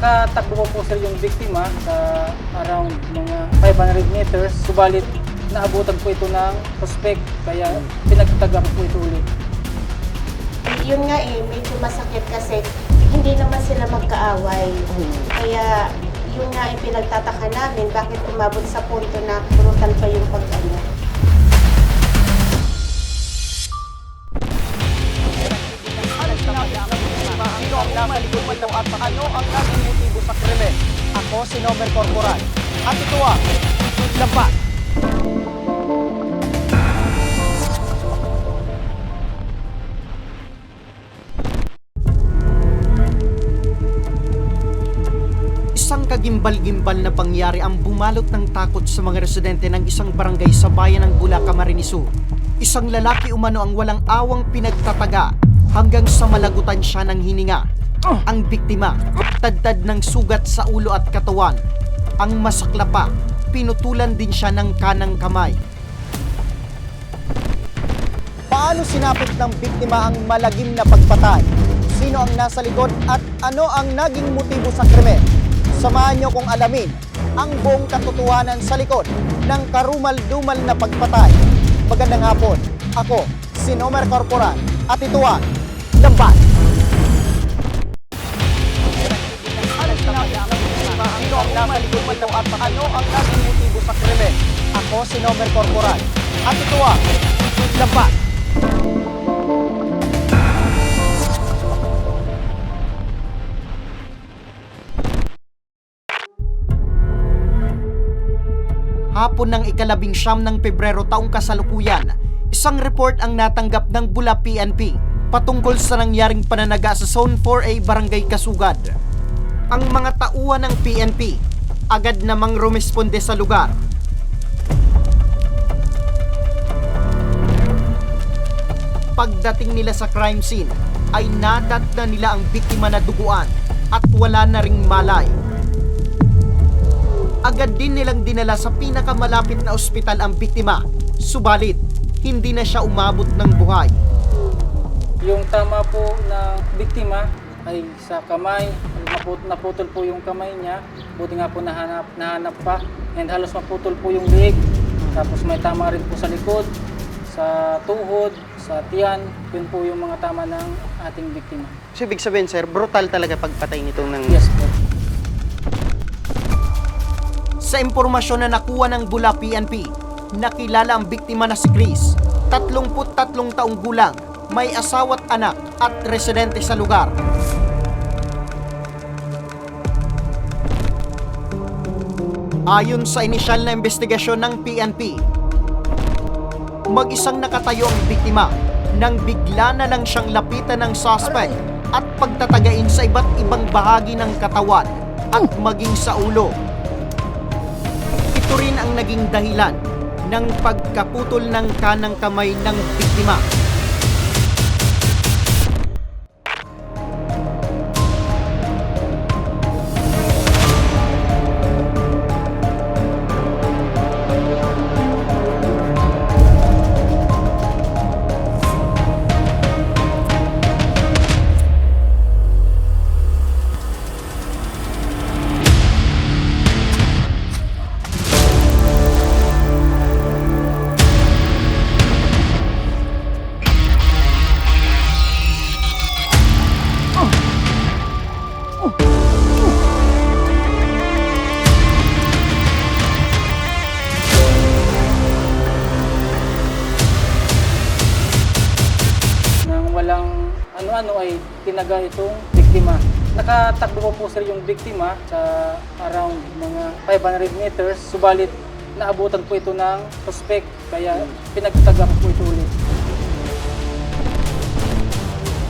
Nakatakbo po sir yung biktima sa around mga 500 meters. Subalit, naabutan po ito ng suspect. Kaya pinagtaga po ito ulit. Yun nga eh, medyo masakit kasi hindi naman sila magkaaway. Kaya yun nga yung pinagtataka namin, bakit umabot sa punto na brutal pa yung pag-ano. Ako si Nomer Corporal. At ito ang Labat. Isang kagimbal-gimbal na pangyari ang bumalot ng takot sa mga residente ng isang barangay sa bayan ng Bulaca, Marinisu. Isang lalaki umano ang walang awang pinagtataga hanggang sa malagutan siya ng hininga. Ang biktima, tadtad ng sugat sa ulo at katawan. Ang masakla pa, pinutulan din siya ng kanang kamay. Paano sinapit ng biktima ang malagim na pagpatay? Sino ang nasa likod at ano ang naging motibo sa krimen? Samahan niyo kong alamin ang buong katotohanan sa likod ng karumal-dumal na pagpatay. Magandang hapon. Ako, si Nomer Corporal at ito ang Lambat. Ano ang nasa likod nito at ano ang naging motibo sa krimen? Ako si Nomer Corporal at ito ang Lambat. Hapon ng ikalabing siyam ng Pebrero taong kasalukuyan, isang report ang natanggap ng Bula PNP patungkol sa nangyaring pananaga sa Zone 4A Barangay Kasugad. Ang mga tauhan ng PNP agad namang rumesponde sa lugar. Pagdating nila sa crime scene, ay nadat na nila ang biktima na duguan at wala na ring malay agad din nilang dinala sa pinakamalapit na ospital ang biktima. Subalit, hindi na siya umabot ng buhay. Yung tama po ng biktima ay sa kamay. Naput naputol po yung kamay niya. Buti nga po nahanap, nahanap pa. And halos maputol po yung leg. Tapos may tama rin po sa likod, sa tuhod, sa tiyan. Yun po yung mga tama ng ating biktima. So, ibig sabihin, sir, brutal talaga pagpatay nitong ng... Yes po. Sa impormasyon na nakuha ng Bula PNP, nakilala ang biktima na si Chris, 33 taong gulang, may asawa't anak at residente sa lugar. Ayon sa inisyal na investigasyon ng PNP, mag-isang nakatayo ang biktima nang bigla na lang siyang lapitan ng suspect at pagtatagain sa iba't ibang bahagi ng katawan at maging sa ulo. Ito rin ang naging dahilan ng pagkaputol ng kanang kamay ng biktima. Biktima. Nakatakbo po sir yung biktima sa around mga 500 meters. Subalit, naabutan po ito ng suspect. Kaya pinagtaga po ito ulit.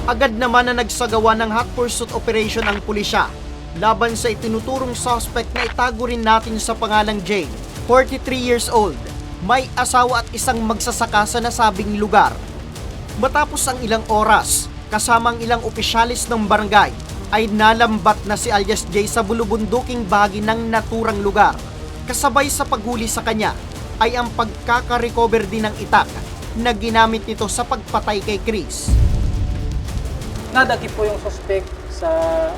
Agad naman na nagsagawa ng hot pursuit operation ang pulisya laban sa itinuturong suspect na itago rin natin sa pangalang Jane, 43 years old, may asawa at isang magsasaka sa nasabing lugar. Matapos ang ilang oras, kasamang ilang opisyalis ng barangay, ay nalambat na si alias Jay sa bulubunduking bahagi ng naturang lugar. Kasabay sa paghuli sa kanya ay ang pagkaka-recover din ng itak na ginamit nito sa pagpatay kay Chris. Nadaki po yung suspect sa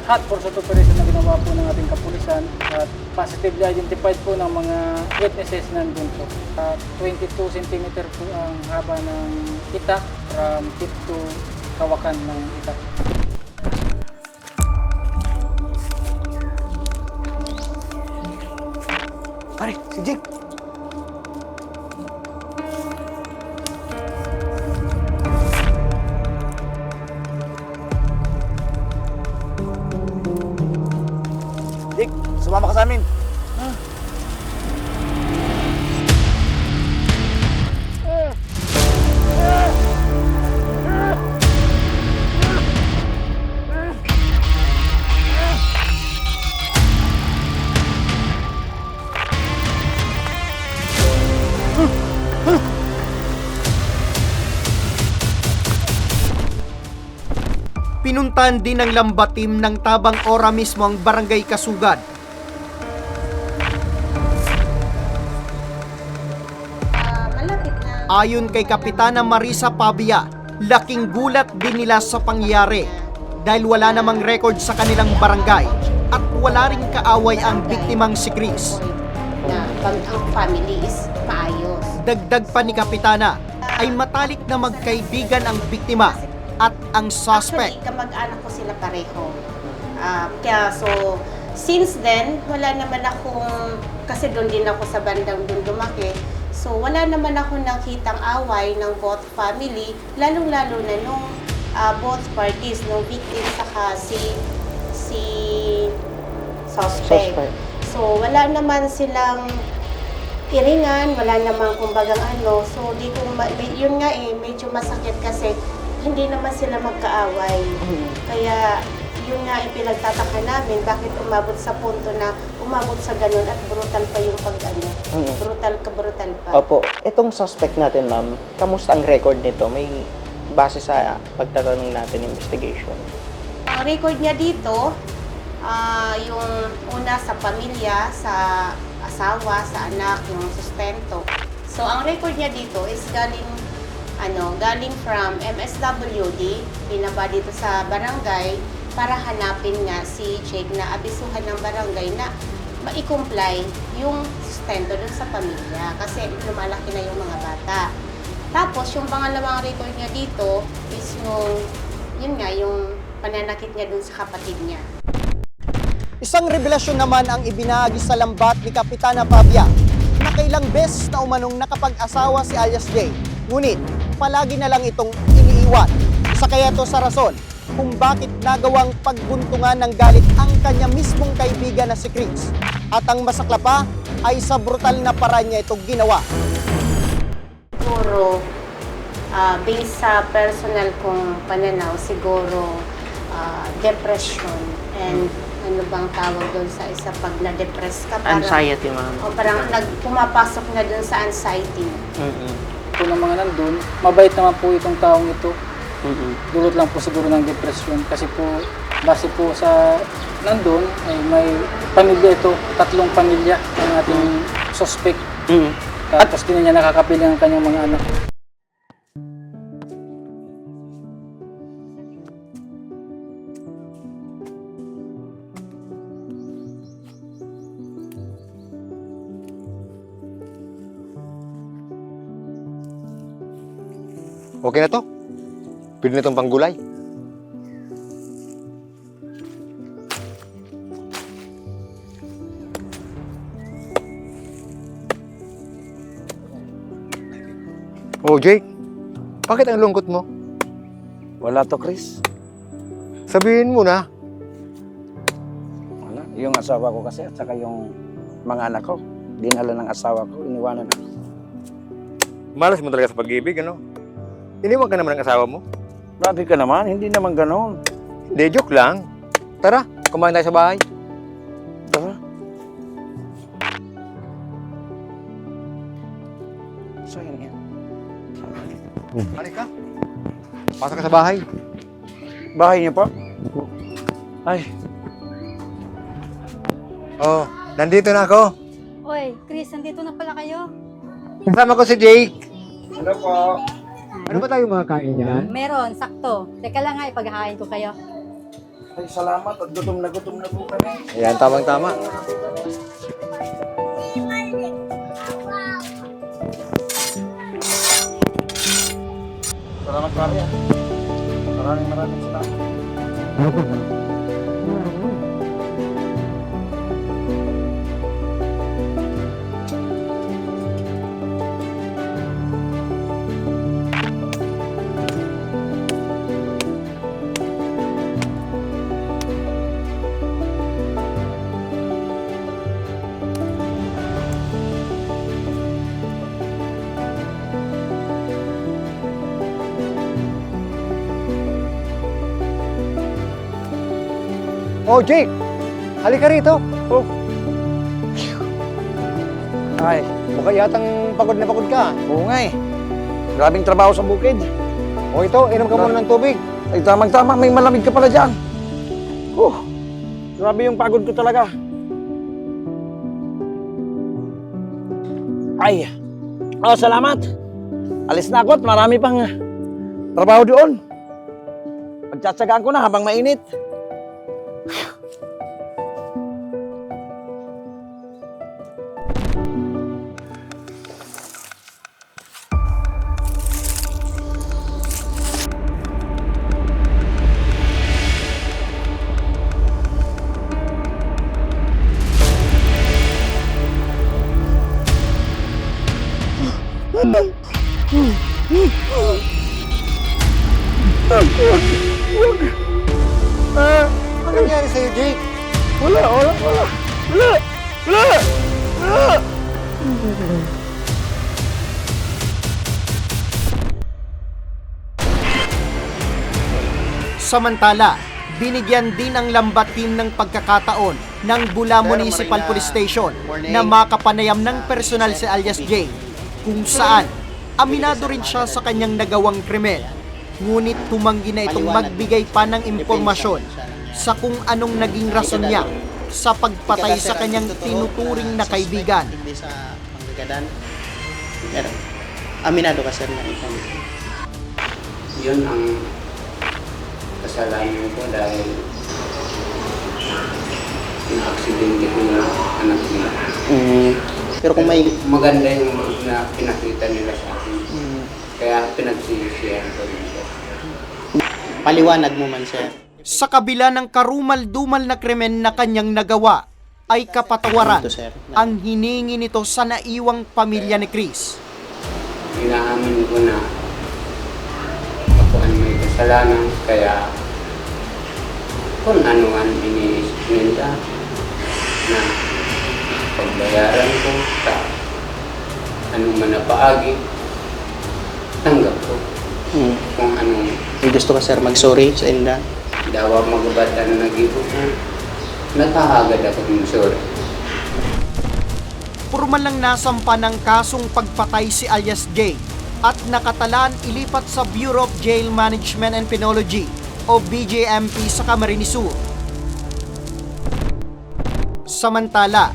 hot pursuit operation na ginawa po ng ating kapulisan at positively identified po ng mga witnesses nandun po. At 22 cm po ang haba ng itak from tip to kawakan ng itak. Pare, si Jake. Pinuntan din ng lambatim ng Tabang Ora mismo ang barangay Kasugad. Ayon kay Kapitana Marisa Pabia, laking gulat din nila sa pangyayari dahil wala namang record sa kanilang barangay at wala ring kaaway ang biktimang si Chris. Na ang family is. Dagdag pa ni Kapitana ay matalik na magkaibigan ang biktima at ang suspect. Actually, kamag-anak ko sila pareho. Ah, kaya so, since then, wala naman akong, kasi doon din ako sa bandang doon lumaki, so wala naman ako nakitang away ng both family, lalong-lalo na nung ah, both parties, nung victim saka si, si suspect. Suspect. So, wala naman silang iringan, wala namang kumbagang ano. So, di ko, ma- yun nga eh, medyo masakit kasi hindi naman sila magkaaway. Kaya, yun nga yung pinagtataka namin, bakit umabot sa punto na umabot sa ganun at brutal pa yung pag ano. Mm. Brutal ka brutal pa. Opo, itong suspect natin, ma'am, kamusta ang record nito? May base sa pagtatanong natin investigation. Ang record niya dito, ah, yung una sa pamilya, sa asawa, sa anak, yung sustento. So, ang record niya dito is galing, ano, galing from MSWD, pinaba dito sa barangay, para hanapin nga si Jake na abisuhan ng barangay na ma-comply yung sustento dun sa pamilya kasi lumalaki na yung mga bata. Tapos, yung pangalawang record niya dito is yung, yun nga, yung pananakit niya dun sa kapatid niya. Isang revelasyon naman ang ibinahagi sa lambat ni Kapitana Pabia na kailang beses na umanong nakapag-asawa si alias J. Ngunit palagi na lang itong iniiwan. Isa kaya ito sa rason kung bakit nagawang pagbuntungan ng galit ang kanya mismong kaibigan na si Chris. At ang masakla pa ay sa brutal na paraan niya itong ginawa. Siguro, ah, based sa personal kong pananaw, siguro ah, depression and ano bang tawag doon sa isa pag na-depress ka. Parang, Anxiety, ma'am. O parang nag, pumapasok na doon sa anxiety. Mm-mm. Po ng mga nandun, mabait naman po itong taong ito. Mm-mm. Dulot lang po siguro ng depression kasi po base po sa nandun ay may pamilya ito, tatlong pamilya ang ating suspect. Mm. Tapos din niya nakakapiling ang kanyang mga anak. Okay na to. Pwede na itong panggulay. Oh, Jake. Bakit ang lungkot mo? Wala to, Chris. Sabihin mo na. Wala. Yung asawa ko kasi at saka yung mga anak ko. Dinala ng asawa ko, iniwanan na. Malas mo talaga sa pag-ibig, ano? Iniwan ka naman ng asawa mo. Grabe ka naman, hindi naman ganon. Hindi, joke lang. Tara, kumain tayo sa bahay. Tara. Sayang yan. Halika. Pasok ka sa bahay. Bahay niyo pa? Ay, Oh, nandito na ako. Oy, Chris, nandito na pala kayo. Kasama ko si Jake. ano po? Ano ba tayo mga kain yan? Meron, sakto. Teka lang nga, ipaghahain ko kayo. Ay, salamat at gutom na gutom na po kami. Ayan, tamang-tama. Salamat pare. ah. Maraming maraming salamat. Oh, Jake! Halika rito. Oh. Ay, Mukha yatang pagod na pagod ka. oo nga eh. Grabing trabaho sa bukid. O ito, inom ka muna ng tubig. Ay, tamang-tama, may malamig ka pala dyan. Oh, grabe yung pagod ko talaga. Ay, oh, salamat. Alis na ako at marami pang trabaho doon. Pagtsatsagaan ko na habang mainit. Ano Samantala, binigyan din ang lambat team ng pagkakataon ng Bula Municipal Police Station na makapanayam ng personal si alias J kung saan aminado rin siya sa kanyang nagawang krimen. Ngunit tumanggi na itong magbigay pa ng impormasyon sa kung anong naging rason niya sa pagpatay sa kanyang tinuturing na kaibigan. Aminado ka sir na yun ang kasalanan ko dahil na-aksidente ko na anak nila. Mm, pero kung may... Maganda yung na pinakita nila sa akin. Mm, Kaya pinagsisisihan ko rin siya. paliwanag mo man sir. Sa kabila ng karumal-dumal na krimen na kanyang nagawa, ay kapatawaran Ito sir. ang hiningi nito sa naiwang pamilya ni Chris. Inaamin ko na kasalanan kaya kung ano man iniisip nila na pagbayaran ko sa ano man na paagi, tanggap ko Mm. kung anong May gusto ka sir mag-sorry sa inda. dawa magabata na nag-ibo ko. Nakahagad ako ng sorry. Formal lang nasampa ng kasong pagpatay si alias J at nakatalaan ilipat sa Bureau of Jail Management and Penology o BJMP sa Camarines Sur. Samantala,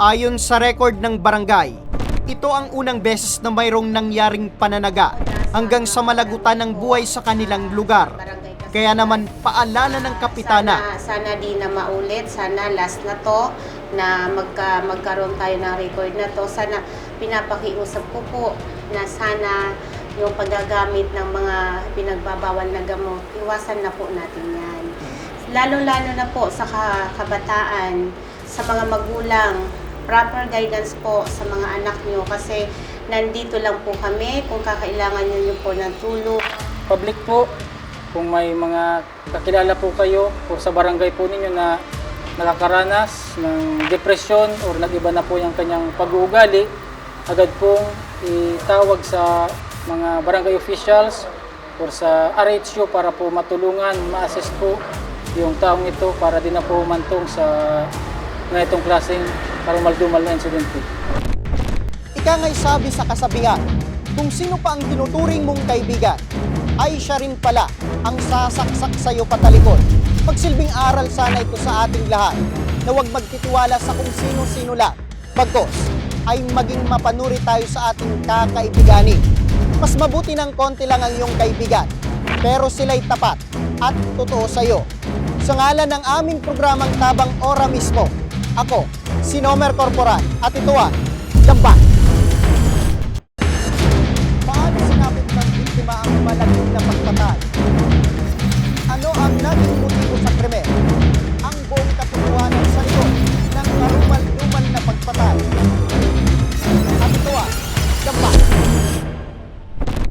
ayon sa record ng barangay, ito ang unang beses na mayroong nangyaring pananaga hanggang sa malagutan ng buhay sa kanilang lugar. Kaya naman paalala ng kapitana Sana, sana di na maulit. Sana last na to na magka, magkaroon tayo ng record na to. Sana pinapakiusap ko po na sana yung paggagamit ng mga pinagbabawal na gamot, iwasan na po natin yan. Lalo-lalo na po sa ka- kabataan, sa mga magulang, proper guidance po sa mga anak nyo kasi nandito lang po kami kung kakailangan nyo po ng tulong. Public po, kung may mga kakilala po kayo o sa barangay po ninyo na nakakaranas ng depression or nag-iba na po yung kanyang pag-uugali, agad pong itawag sa mga barangay officials or sa RHU para po matulungan, ma-assist po yung taong ito para din na po mantong sa ganitong klaseng karumaldumal na insidente. Ika nga'y sabi sa kasabihan, kung sino pa ang tinuturing mong kaibigan, ay siya rin pala ang sasaksak sa'yo patalikod. Magsilbing aral sana ito sa ating lahat na huwag magtitiwala sa kung sino-sino lang. Bagkos, ay maging mapanuri tayo sa ating kakaibiganin. Mas mabuti ng konti lang ang iyong kaibigan, pero sila'y tapat at totoo sa iyo. Sa ngalan ng aming programang Tabang Ora mismo, ako, si Nomer Corporal, at ito ang Gambang. Paano sinabit ng biktima ang malaging na pagtatay? Ano ang naging